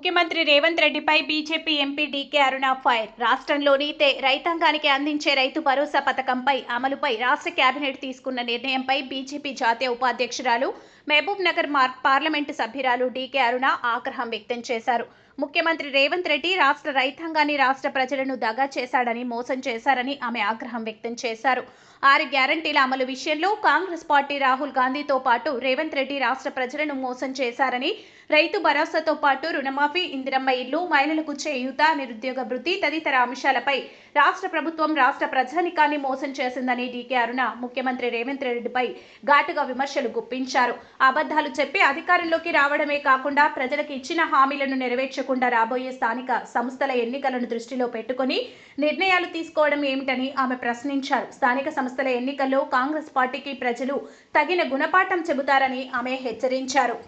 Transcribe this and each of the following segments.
ముఖ్యమంత్రి రేవంత్ రెడ్డిపై BJP MP DK Aruna fire. రాష్ట్రంలోని రైతాంగానికి అందించే రైతు భరోసా పథకంపై అమలుపై రాష్ట్ర కేబినెట్ తీసుకున్న నిర్ణయంపై బీజేపీ జాతీయ ఉపాధ్యక్షురాలు మహబూబ్ నగర్ మార్- పార్లమెంటు సభ్యురాలు డీకే అరుణ ఆగ్రహం వ్యక్తం చేశారు. ముఖ్యమంత్రి రేవంత్ రెడ్డి రాష్ట్ర రైతాంగాన్ని రాష్ట్ర ప్రజలను దగా చేశాడని మోసం చేశారని ఆమె ఆగ్రహం వ్యక్తం చేశారు. ఆరు గ్యారంటీల అమలు విషయంలో కాంగ్రెస్ పార్టీ రాహుల్ గాంధీతో పాటు రేవంత్ రెడ్డి రాష్ట్ర ప్రజలను మోసం చేశారని రైతు భరోసాతో పాటు రుణమాఫీ ఇందిరమ్మ ఇల్లు మహిళలకు చేయూత నిరుద్యోగ వృత్తి తదితర అంశాలపై రాష్ట్ర ప్రభుత్వం రాష్ట్ర ప్రజానికాన్ని మోసం చేసిందని డీకే అరుణ ముఖ్యమంత్రి రేవంత్ రెడ్డిపై ఘాటుగా విమర్శలు గుప్పించారు. అబద్ధాలు చెప్పి అధికారంలోకి రావడమే కాకుండా ప్రజలకు ఇచ్చిన హామీలను నెరవేర్చకుండా రాబోయే స్థానిక సంస్థల ఎన్నికలను దృష్టిలో పెట్టుకుని నిర్ణయాలు తీసుకోవడం ఏమిటని ఆమె ప్రశ్నించారు. స్థానిక సంస్థల ఎన్నికల్లో కాంగ్రెస్ పార్టీకి ప్రజలు తగిన గుణపాఠం చెబుతారని ఆమె హెచ్చరించారు.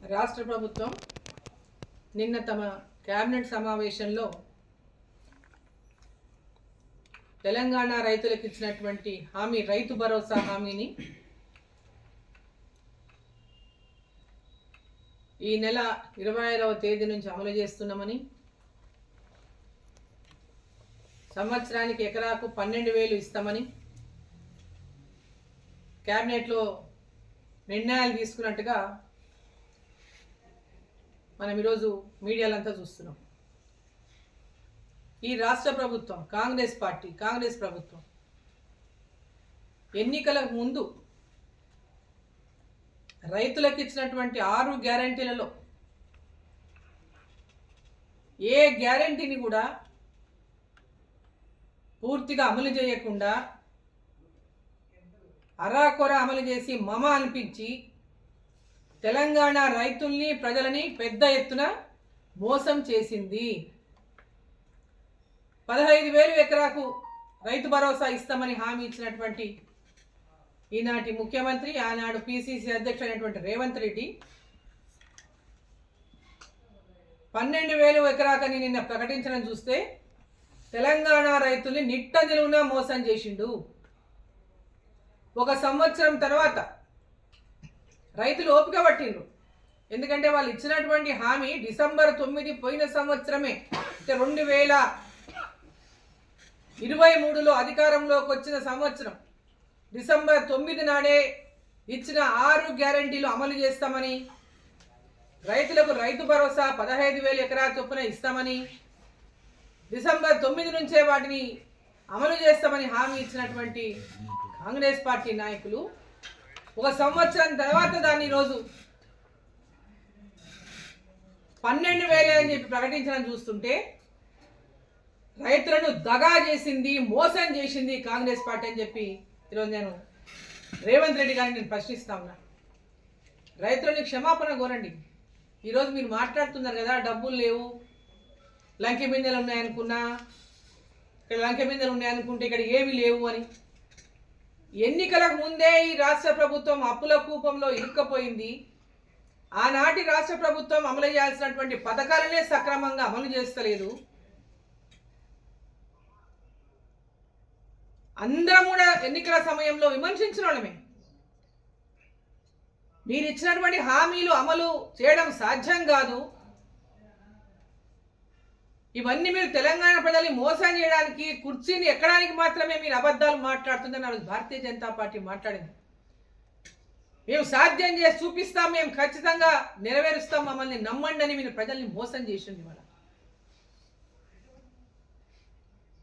రాష్ట్ర ప్రభుత్వం నిన్న తమ కేబినెట్ సమావేశంలో తెలంగాణ రైతులకు ఇచ్చినటువంటి హామీ రైతు భరోసా హామీని ఈ నెల ఇరవై ఐదవ తేదీ నుంచి అమలు చేస్తున్నామని సంవత్సరానికి ఎకరాకు పన్నెండు వేలు ఇస్తామని కేబినెట్లో నిర్ణయాలు తీసుకున్నట్టుగా మనం ఈరోజు మీడియాలంతా చూస్తున్నాం. ఈ రాష్ట్ర ప్రభుత్వం కాంగ్రెస్ పార్టీ కాంగ్రెస్ ప్రభుత్వం ఎన్నికలకు ముందు రైతులకు ఇచ్చినటువంటి ఆరు గ్యారంటీలలో ఏ గ్యారంటీని కూడా పూర్తిగా అమలు చేయకుండా అరాకొర అమలు చేసి మమ అనిపించి తెలంగాణ రైతుల్ని ప్రజలని పెద్ద ఎత్తున మోసం చేసింది. పదహైదు వేలు ఎకరాకు రైతు భరోసా ఇస్తామని హామీ ఇచ్చినటువంటి ఈనాటి ముఖ్యమంత్రి ఆనాడు పిసిసి అధ్యక్షుడైనటువంటి రేవంత్ రెడ్డి పన్నెండు వేలు ఎకరాకని నిన్న ప్రకటించడం చూస్తే తెలంగాణ రైతుల్ని నిట్ట నిలువున మోసం చేసిండు. ఒక సంవత్సరం తర్వాత రైతులు ఓపిక పట్టిండ్రు. ఎందుకంటే వాళ్ళు ఇచ్చినటువంటి హామీ డిసెంబర్ తొమ్మిది పోయిన సంవత్సరమే. అంటే రెండు వేల ఇరవై మూడులో అధికారంలోకి వచ్చిన సంవత్సరం. డిసెంబర్ తొమ్మిది నాడే ఇచ్చిన ఆరు గ్యారంటీలు అమలు చేస్తామని రైతులకు రైతు భరోసా పదహైదు వేల ఎకరాల చొప్పున ఇస్తామని డిసెంబర్ తొమ్మిది నుంచే వాటిని అమలు చేస్తామని హామీ ఇచ్చినటువంటి కాంగ్రెస్ పార్టీ నాయకులు ఒక సంవత్సరం తర్వాత దాన్ని ఈరోజు పన్నెండు వేలే అని చెప్పి ప్రకటించడం చూస్తుంటే రైతులను దగా చేసింది మోసం చేసింది కాంగ్రెస్ పార్టీ అని చెప్పి ఈరోజు నేను రేవంత్ రెడ్డి గారిని నేను ప్రశ్నిస్తా ఉన్నా. రైతులని క్షమాపణ కోరండి. ఈరోజు మీరు మాట్లాడుతున్నారు కదా డబ్బులు లేవు లంకె బిందెలు ఉన్నాయనుకున్నా ఇక్కడ లంకె బిందెలు ఉన్నాయనుకుంటే ఇక్కడ ఏమీ లేవు అని. ఎన్నికలకు ముందే ఈ రాష్ట్ర ప్రభుత్వం అప్పుల కూపంలో ఇరుక్కపోయింది. ఆనాటి రాష్ట్ర ప్రభుత్వం అమలు చేయాల్సినటువంటి పథకాలనే సక్రమంగా అమలు చేస్తలేదు. అందరం కూడా ఎన్నికల సమయంలో విమర్శించిన వాళ్ళమే. మీరు ఇచ్చినటువంటి హామీలు అమలు చేయడం సాధ్యం కాదు. ఇవన్నీ మీరు తెలంగాణ ప్రజల్ని మోసం చేయడానికి కుర్చీని ఎక్కడానికి మాత్రమే మీరు అబద్ధాలు మాట్లాడుతుందని ఆ భారతీయ జనతా పార్టీ మాట్లాడింది. మేము సాధ్యం చేసి చూపిస్తాం మేము ఖచ్చితంగా నెరవేరుస్తాం మమ్మల్ని నమ్మండి అని మీరు ప్రజల్ని మోసం చేసింది ఇవాళ.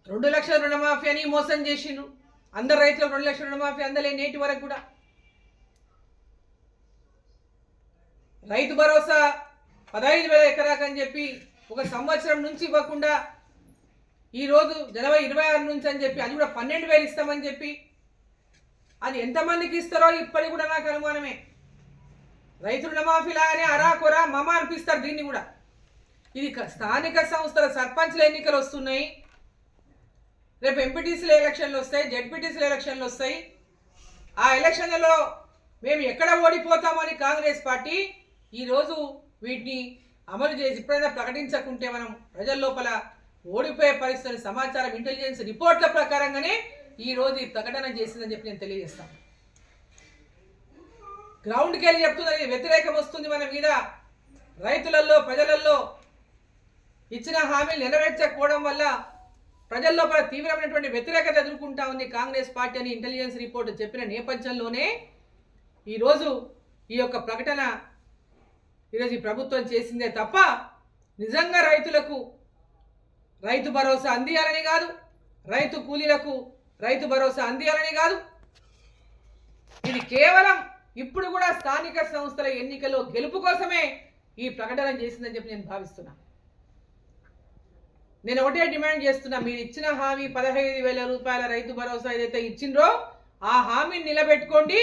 రెండు లక్షల రుణమాఫీ అని మోసం చేసిండ్రు. అందరు రైతులు రెండు లక్షల రుణమాఫీ అందలే నేటి వరకు కూడా. రైతు భరోసా పదహైదు వేల ఎకరాకని అని చెప్పి ఒక సంవత్సరం నుంచి ఇవ్వకుండా ఈరోజు జనవరి ఇరవై ఆరు నుంచి అని చెప్పి అది కూడా పన్నెండు వేలు ఇస్తామని చెప్పి అది ఎంతమందికి ఇస్తారో ఇప్పటికి కూడా నాకు అనుమానమే. రైతు రుణమాఫీ లాగానే అరాకొరా మమ అనిపిస్తారు దీన్ని కూడా. ఇది స్థానిక సంస్థల సర్పంచ్ల ఎన్నికలు వస్తున్నాయి. రేపు ఎంపీటీసీల ఎలక్షన్లు వస్తాయి జెడ్పీటీసీల ఎలక్షన్లు వస్తాయి. ఆ ఎలక్షన్లలో మేము ఎక్కడ ఓడిపోతామని కాంగ్రెస్ పార్టీ ఈరోజు వీటిని అమలు చేసి ఎప్పుడైనా ప్రకటించకుంటే మనం ప్రజల లోపల ఓడిపోయే పరిస్థితుల సమాచారం ఇంటెలిజెన్స్ రిపోర్ట్ల ప్రకారంగానే ఈ రోజు ఈ ప్రకటన చేసిందని చెప్పి నేను తెలియజేస్తాను గ్రౌండ్కి వెళ్ళి చెప్తున్నది వ్యతిరేకం వస్తుంది మన మీద. రైతులలో ప్రజలలో ఇచ్చిన హామీలు నెరవేర్చకపోవడం వల్ల ప్రజల్లో లోపల తీవ్రమైనటువంటి వ్యతిరేకత ఎదుర్కొంటా ఉంది కాంగ్రెస్ పార్టీ అని ఇంటెలిజెన్స్ రిపోర్ట్ చెప్పిన నేపథ్యంలోనే ఈరోజు ఈ యొక్క ప్రకటన ఈరోజు ఈ ప్రభుత్వం చేసిందే తప్ప నిజంగా రైతులకు రైతు భరోసా అందియాలని కాదు రైతు కూలీలకు రైతు భరోసా అందియాలని కాదు. ఇది కేవలం ఇప్పుడు కూడా స్థానిక సంస్థల ఎన్నికల్లో గెలుపు కోసమే ఈ ప్రకటన చేసిందని చెప్పి నేను భావిస్తున్నా. నేను ఒకటే డిమాండ్ చేస్తున్నా మీరు ఇచ్చిన హామీ పదహైదు వేల రూపాయల రైతు భరోసా ఏదైతే ఇచ్చిండ్రో ఆ హామీని నిలబెట్టుకోండి.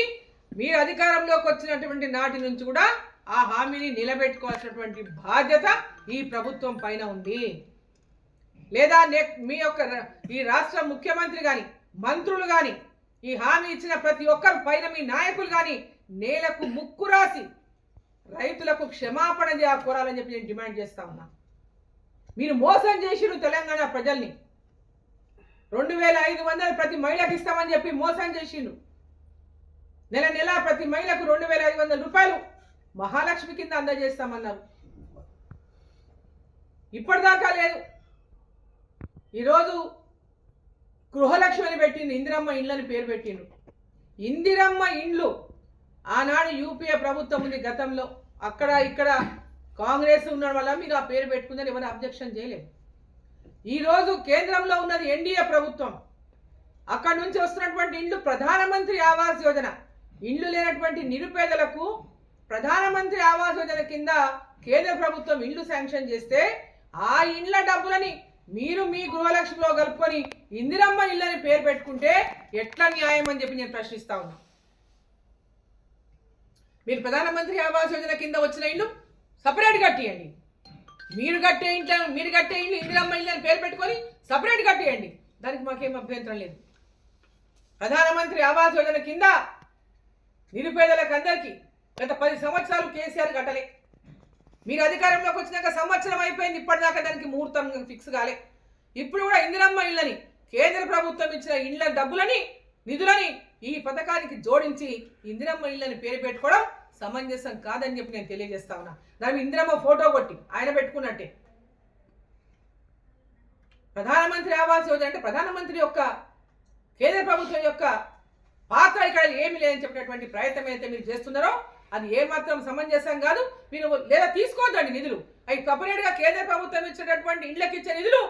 మీరు అధికారంలోకి వచ్చినటువంటి నాటి నుంచి కూడా ఆ హామీని నిలబెట్టుకోవాల్సినటువంటి బాధ్యత ఈ ప్రభుత్వం పైన ఉంది. లేదా నెక్ మీ యొక్క ఈ రాష్ట్ర ముఖ్యమంత్రి కానీ మంత్రులు కానీ ఈ హామీ ఇచ్చిన ప్రతి ఒక్కరు పైన మీ నాయకులు కానీ నేలకు ముక్కు రాసి రైతులకు క్షమాపణ కోరాలని చెప్పి నేను డిమాండ్ చేస్తా ఉన్నా. మీరు మోసం చేసిరు తెలంగాణ ప్రజల్ని. రెండు వేల ఐదు వందలు ప్రతి మహిళకి ఇస్తామని చెప్పి మోసం చేసిండు నెల నెల ప్రతి మహిళకు రెండు వేల ఐదు వందల రూపాయలు మహాలక్ష్మి కింద అందజేస్తామన్నారు. ఇప్పటిదాకా లేదు. ఈరోజు గృహలక్ష్మి అని పెట్టింది ఇందిరమ్మ ఇండ్లని పేరు పెట్టిండు. ఇందిరమ్మ ఇండ్లు ఆనాడు యూపీఏ ప్రభుత్వం ఉంది గతంలో. అక్కడ ఇక్కడ కాంగ్రెస్ ఉండడం వల్ల మీరు ఆ పేరు పెట్టుకుందని ఎవరు అబ్జెక్షన్ చేయలేదు. ఈరోజు కేంద్రంలో ఉన్నది ఎన్డీఏ ప్రభుత్వం. అక్కడ నుంచి వస్తున్నటువంటి ఇండ్లు ప్రధానమంత్రి ఆవాస్ యోజన. ఇండ్లు లేనటువంటి నిరుపేదలకు ప్రధానమంత్రి ఆవాస్ యోజన కింద కేంద్ర ప్రభుత్వం ఇండ్లు శాంక్షన్ చేస్తే ఆ ఇండ్ల డబ్బులని మీరు మీ గృహలక్ష్మిలో కలుపుకొని ఇందిరమ్మ ఇళ్ళని పేరు పెట్టుకుంటే ఎట్లా న్యాయం అని చెప్పి నేను ప్రశ్నిస్తా ఉన్నా. మీరు ప్రధానమంత్రి ఆవాస్ యోజన కింద వచ్చిన ఇల్లు సపరేట్ కట్టేయండి. మీరు కట్టే ఇంట్లో మీరు కట్టే ఇల్లు ఇందిరమ్మ ఇల్లు అని పేరు పెట్టుకొని సపరేట్ కట్టేయండి. దానికి మాకేం అభ్యంతరం లేదు. ప్రధానమంత్రి ఆవాస్ యోజన కింద నిరుపేదలకు అందరికీ గత పది సంవత్సరాలు కేసీఆర్ కట్టలే. మీరు అధికారంలోకి వచ్చినాక సంవత్సరం అయిపోయింది ఇప్పటిదాకా దానికి ముహూర్తం ఫిక్స్ కాలే. ఇప్పుడు కూడా ఇందిరమ్మ ఇళ్ళని కేంద్ర ప్రభుత్వం ఇచ్చిన ఇళ్ళ డబ్బులని నిధులని ఈ పథకానికి జోడించి ఇందిరమ్మ ఇళ్ళని పేరు పెట్టుకోవడం సమంజసం కాదని చెప్పి నేను తెలియజేస్తా ఉన్నా. దాని ఇందిరమ్మ ఫోటో కొట్టి ఆయన పెట్టుకున్నట్టే. ప్రధానమంత్రి ఆవాస్ యోజన అంటే ప్రధానమంత్రి యొక్క కేంద్ర ప్రభుత్వం యొక్క పాత్ర ఇక్కడ ఏమి లేదని చెప్పినటువంటి ప్రయత్నం అయితే మీరు చేస్తున్నారో అది ఏమాత్రం సమంజసం కాదు. మీరు లేదా తీసుకోవద్దండి నిధులు. అవి సపరేట్గా కేంద్ర ప్రభుత్వం ఇచ్చినటువంటి ఇండ్లకి ఇచ్చే నిధులు.